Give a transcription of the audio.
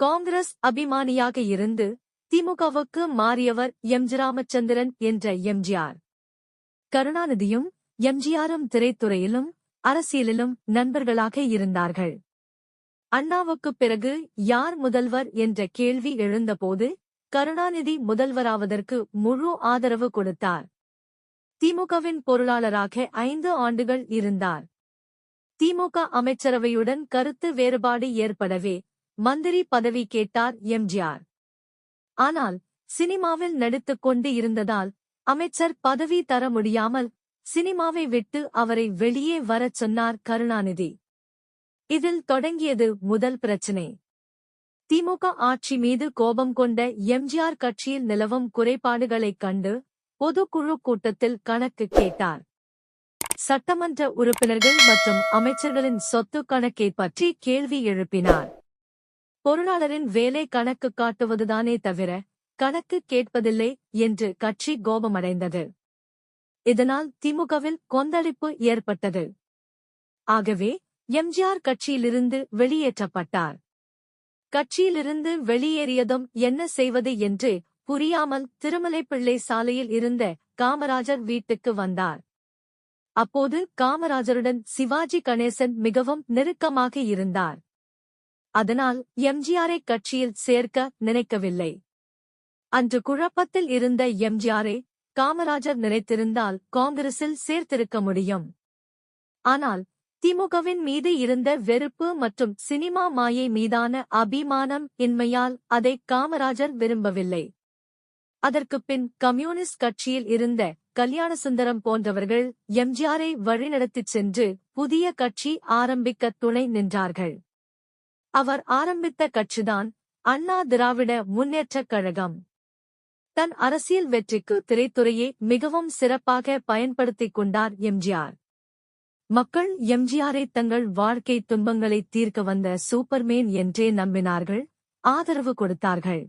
காங்கிரஸ் அபிமானியாக இருந்து திமுகவுக்கு மாறியவர் M. G. Ramachandran என்ற எம்ஜிஆர் கருணாநிதியும் எம்ஜிஆரும் திரைத்துறையிலும் அரசியலிலும் நண்பர்களாக இருந்தார்கள். அண்ணாவுக்குப் பிறகு யார் முதல்வர் என்ற கேள்வி எழுந்தபோது கருணாநிதி முதல்வராவதற்கு முழு ஆதரவு கொடுத்தார். திமுகவின் பொருளாளராக ஐந்து ஆண்டுகள் இருந்தார். திமுக அமைச்சரவையுடன் கருத்து வேறுபாடு ஏற்படவே மந்திரி பதவி கேட்டார் எம்ஜிஆர். ஆனால் சினிமாவில் நடித்துக் கொண்டு இருந்ததால் அமைச்சர் பதவி தர முடியாமல் சினிமாவை விட்டு அவரை வெளியே வரச் சொன்னார் கருணாநிதி. இதில் தொடங்கியது முதல் பிரச்சினை. திமுக ஆட்சி மீது கோபம் கொண்ட எம்ஜிஆர் கட்சியில் நிலவும் குறைபாடுகளைக் கண்டு பொதுக்குழு கூட்டத்தில் கணக்கு கேட்டார். சட்டமன்ற உறுப்பினர்கள் மற்றும் அமைச்சர்களின் சொத்து கணக்கை பற்றி கேள்வி எழுப்பினார். பொருளாளரின் வேலை கணக்கு காட்டுவதுதானே தவிர கணக்கு கேட்பதில்லை என்று கட்சி கோபமடைந்தது. இதனால் திமுகவில் கொந்தளிப்பு ஏற்பட்டது. ஆகவே எம்ஜிஆர் கட்சியிலிருந்து வெளியேற்றப்பட்டார். கட்சியிலிருந்து வெளியேறியதும் என்ன செய்வது என்று புரியாமல் திருமலைப்பிள்ளை சாலையில் இருந்த காமராஜர் வீட்டுக்கு வந்தார். அப்போது காமராஜருடன் சிவாஜி கணேசன் மிகவும் நெருக்கமாக இருந்தார். அதனால் எம்ஜிஆரை கட்சியில் சேர்க்க நினைக்கவில்லை. அன்று குழப்பத்தில் இருந்த எம்ஜிஆரை காமராஜர் நினைத்திருந்தால் காங்கிரஸில் சேர்த்திருக்க முடியும். ஆனால் திமுகவின் மீது இருந்த வெறுப்பு மற்றும் சினிமா மாயை மீதான அபிமானம் இன்மையால் அதை காமராஜர் விரும்பவில்லை. அதற்குப் பின் கம்யூனிஸ்ட் கட்சியில் இருந்த கல்யாணசுந்தரம் போன்றவர்கள் எம்ஜிஆரை வழிநடத்திச் சென்று புதிய கட்சி ஆரம்பிக்க துணை நின்றார்கள். அவர் ஆரம்பித்த கட்சிதான் அண்ணா திராவிட முன்னேற்றக் கழகம். தன் அரசியல் வெற்றிக்கு திரைத்துறையை மிகவும் சிறப்பாக பயன்படுத்திக் கொண்டார் எம்ஜிஆர். மக்கள் எம்ஜிஆரை தங்கள் வாழ்க்கை துன்பங்களை தீர்க்க வந்த சூப்பர்மேன் என்றே நம்பினார்கள் ஆதரவு கொடுத்தார்கள்.